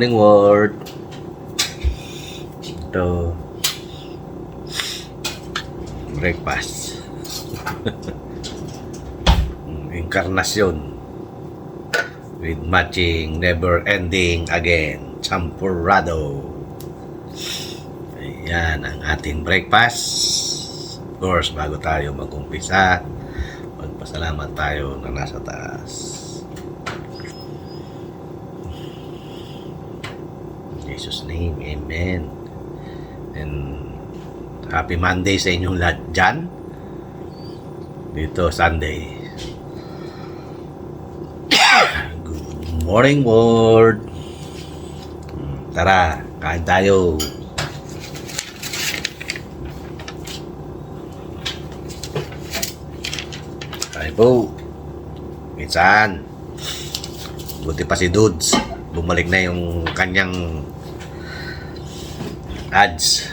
morning world. Ito. Breakfast. Inkarnasyon. With matching never ending again. Champurrado. Ayan ang ating breakfast. Of course, bago tayo mag-umpisa, magpasalamat tayo na nasa taas. In Jesus name, Amen. And happy Monday sa inyong lahat dyan. Dito, Sunday. Good morning, world. Tara, kain tayo. Kain po. Minsan. Buti pa si Dudes. Bumalik na yung kanyang ads.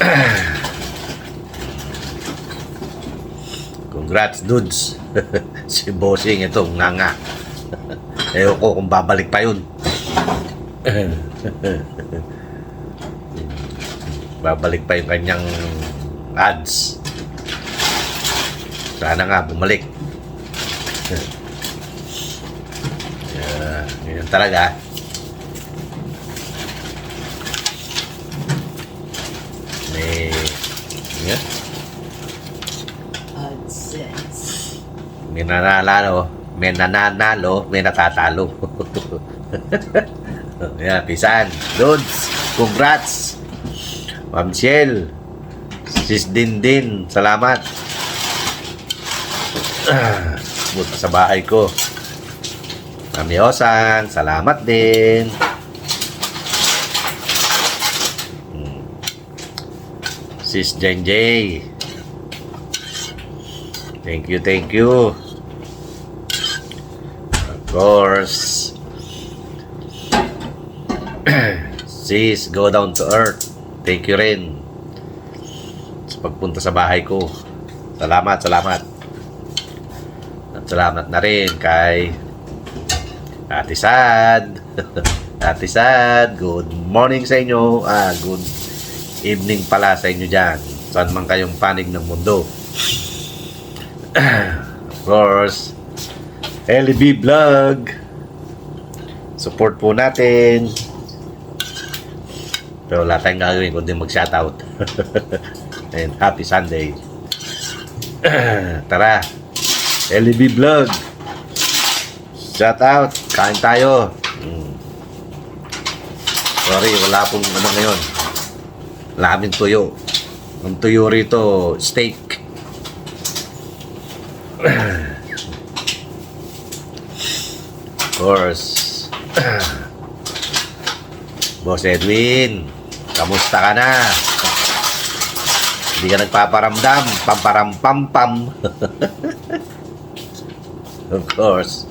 Congrats, dudes. si Bossing ito, nga nga. Ewan ko kung babalik pa yun. babalik pa yung kanyang ads. Sana nga bumalik. uh, yun talaga. May... Yeah. AdSense. May nananalo, may nananalo, may natatalo. Yan, pisan. Lods, congrats. Ma'am Shell, Sis Dindin, salamat. Buta sa bahay ko. Mami Osan, salamat din. Sis Jen J. Thank you, thank you. Of course. Sis, go down to earth. Thank you rin. Sa pagpunta sa bahay ko. Salamat, salamat. At salamat na rin kay Ate Sad. Ate Sad, good morning sa inyo. Ah, good evening pala sa inyo dyan. Saan man kayong panig ng mundo. of course, LB Vlog. Support po natin. Pero wala tayong gagawin kundi mag-shoutout. And happy Sunday. Tara. LB Vlog. Shoutout. Kain tayo. Mm. Sorry, wala pong ano ngayon. Wala kaming tuyo. Ang tuyo rito, steak. of course. Boss Edwin, kamusta ka na? Hindi ka nagpaparamdam, pamparam pam pam. of course,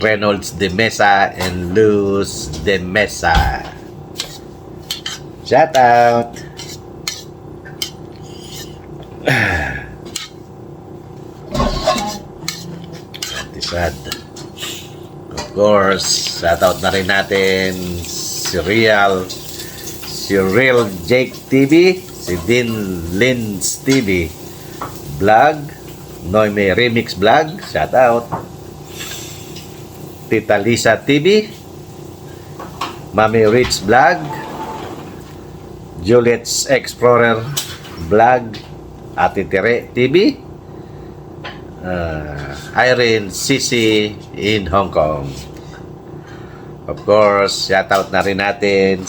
Reynolds de Mesa and Luz de Mesa. Shout out. Antisad. Of course, shout out na rin natin si Real, si Real Jake TV, si Din Lins TV, Vlog, Noime Remix Vlog, shout out. Tita Lisa TV, Mami Rich Vlog, Juliet's Explorer Vlog, Ate Tere TV, uh, Irene Sisi in Hong Kong. Of course, shout out na rin natin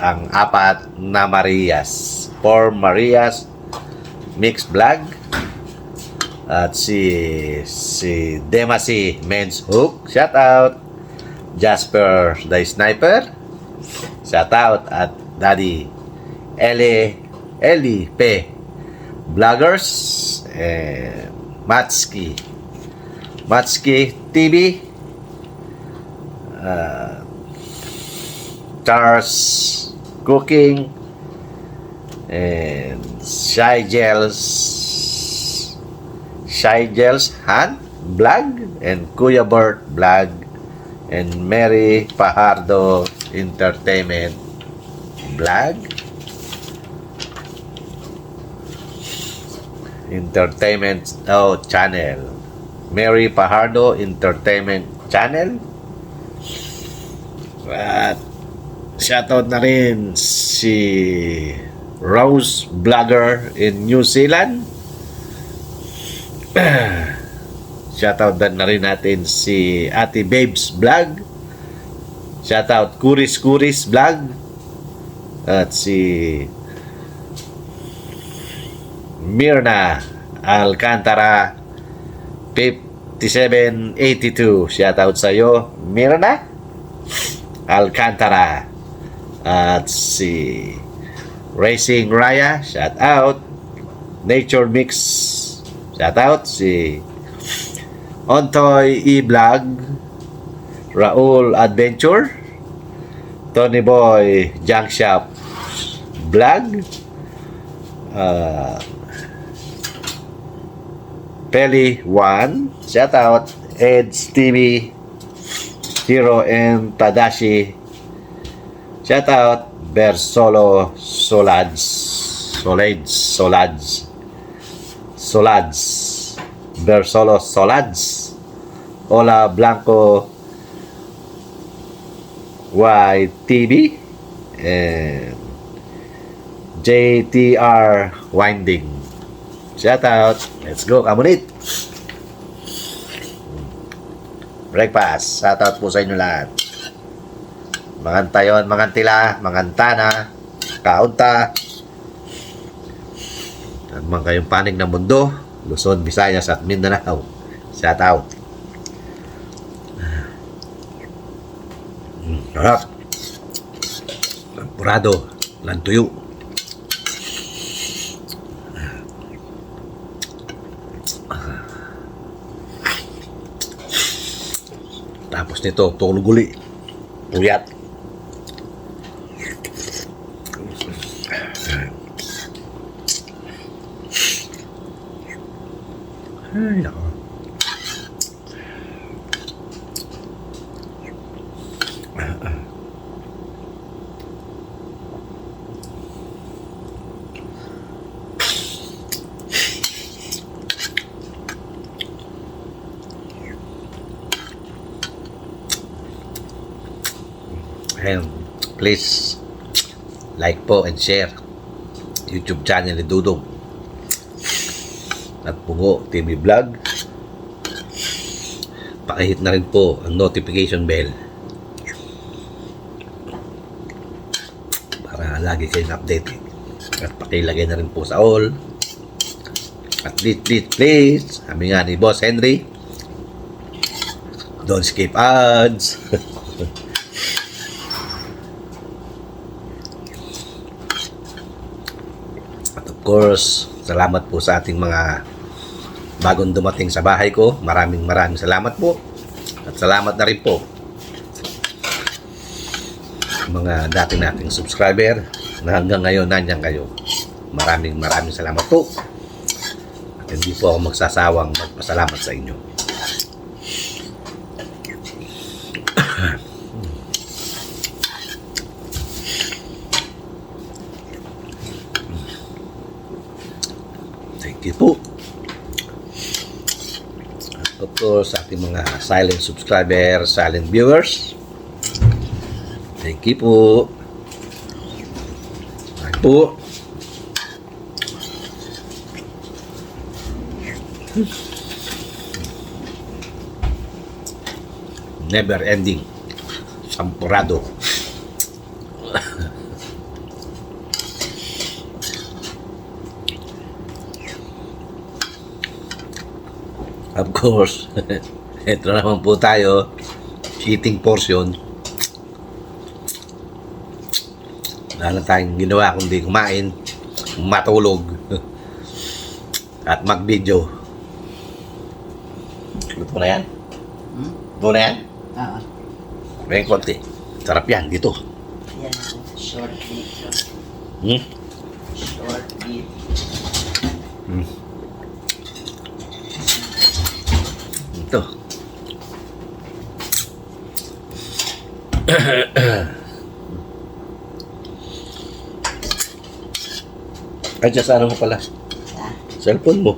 ang apat na Marias. Four Marias Mix Vlog at si si Demasi Men's Hook. Shout out. Jasper the Sniper. Shout out at Daddy Eli Eli P. Vloggers and Matski Matski TV uh, Charles Cooking. And Shy Gels Shy Gels Han Vlog and Kuya Bert Vlog. And Mary Pajardo Entertainment Vlog Entertainment oh, Channel Mary Pajardo Entertainment Channel at shoutout na rin si Rose Vlogger in New Zealand Shoutout din na rin natin si Ate Babes Vlog. Shoutout Kuris Kuris Vlog. At si Mirna Alcantara 5782. Shoutout sa iyo, Mirna Alcantara. At si Racing Raya, shoutout. Nature Mix, shoutout. Si Ontoy E-Vlog, Raul Adventure, Tony Boy Junk Shop Vlog, uh, Peli One, shout out, Ed's TV, Hero and Tadashi, shout out, Bersolo Solads, Solads, Solads, Solads, Bersolo Solads, Ola Blanco. YTV, and JTR Winding. Shout out. Let's go, Kamunit. Breakfast. Shout out po sa inyo lahat. Mangantayon, mangantila, mangantana, kaunta. At mga kayong panig ng mundo, Luzon, Visayas at Mindanao. Shout out. Mm, Sarap. Purado. Lantuyo. Tapos nito, tulog uli. Puyat. Ay, nako. And please like po and share YouTube channel ni Dudong at Pungo TV Vlog. Pakihit na rin po ang notification bell para lagi kayong updated. At pakilagay na rin po sa all. At please, please, please, sabi nga ni Boss Henry, don't skip ads. At of course, salamat po sa ating mga bagong dumating sa bahay ko. Maraming maraming salamat po. At salamat na rin po mga dati nating subscriber na hanggang ngayon nandiyan kayo. Maraming maraming salamat po. At hindi po ako magsasawang magpasalamat sa inyo. Thank you po. At of course, sa ating mga silent subscriber, silent viewers. Thank you po. Ay po. Never ending. Sampurado. Course, ito naman po tayo, eating portion. Wala na tayong ginawa kundi kumain, matulog, at mag-video. Luto na yan? Hmm? Luto na yan? Oo. May konti. Sarap yan, dito. Yan. Short beat. Hmm? Short beat. Hmm. Ito. Ay, dyan sa ano mo pala? Sa, Cellphone mo.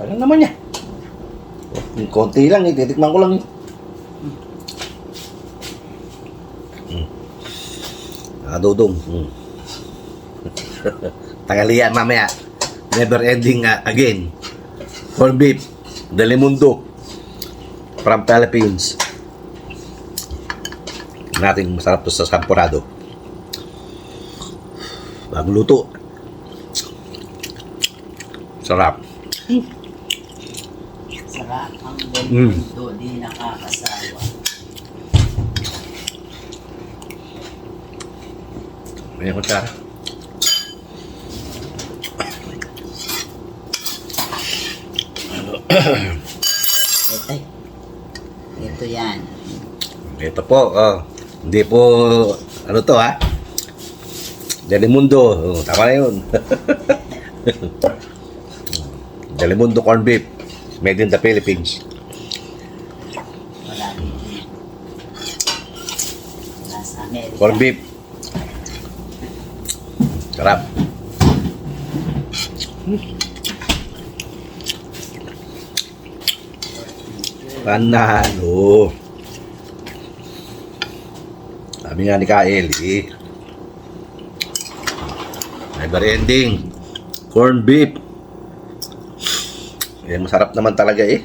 Ano naman niya? Yung konti lang, eh. Titikman ko lang. eh. Ah, dudong. Mm. Tagalian mamaya. Never ending nga again. Corned beef. Delimundo. From Philippines. Nating masarap to sa sampurado. Bagong luto. Sarap. Sarap ang Mm. mundo, di nakakasawa. May kutsara. Ito, ito yan. Ito po, oh. Hindi po, ano to ha? Delimundo. Oh, tama na yun. Delimundo corned beef. Made in the Philippines. Wala. Corned beef. Sarap. Panalo. Sabi nga ni Kael, eh. Never ending. Corned beef. Eh, masarap naman talaga eh.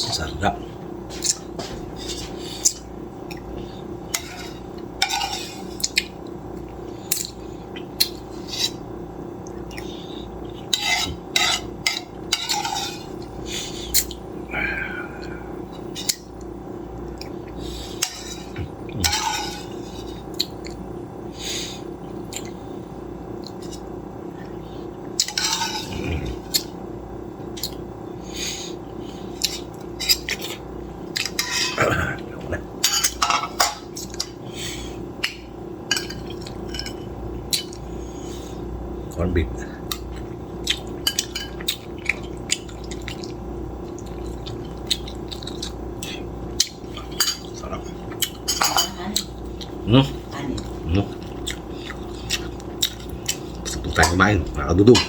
Sarap. Corned beef. Sarap. Ano? Hmm? Ano? Hmm? Gusto kumain, mga kadudog.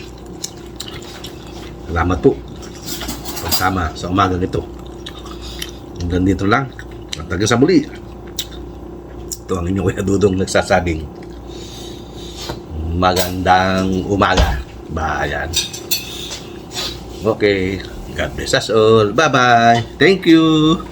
Salamat po. Pagsama sa umaga nito. Hanggang dito lang. At hanggang sa muli. Ito ang inyong kuya Dudong nagsasabing magandang umaga. Bayan. Okay. God bless us all. Bye-bye. Thank you.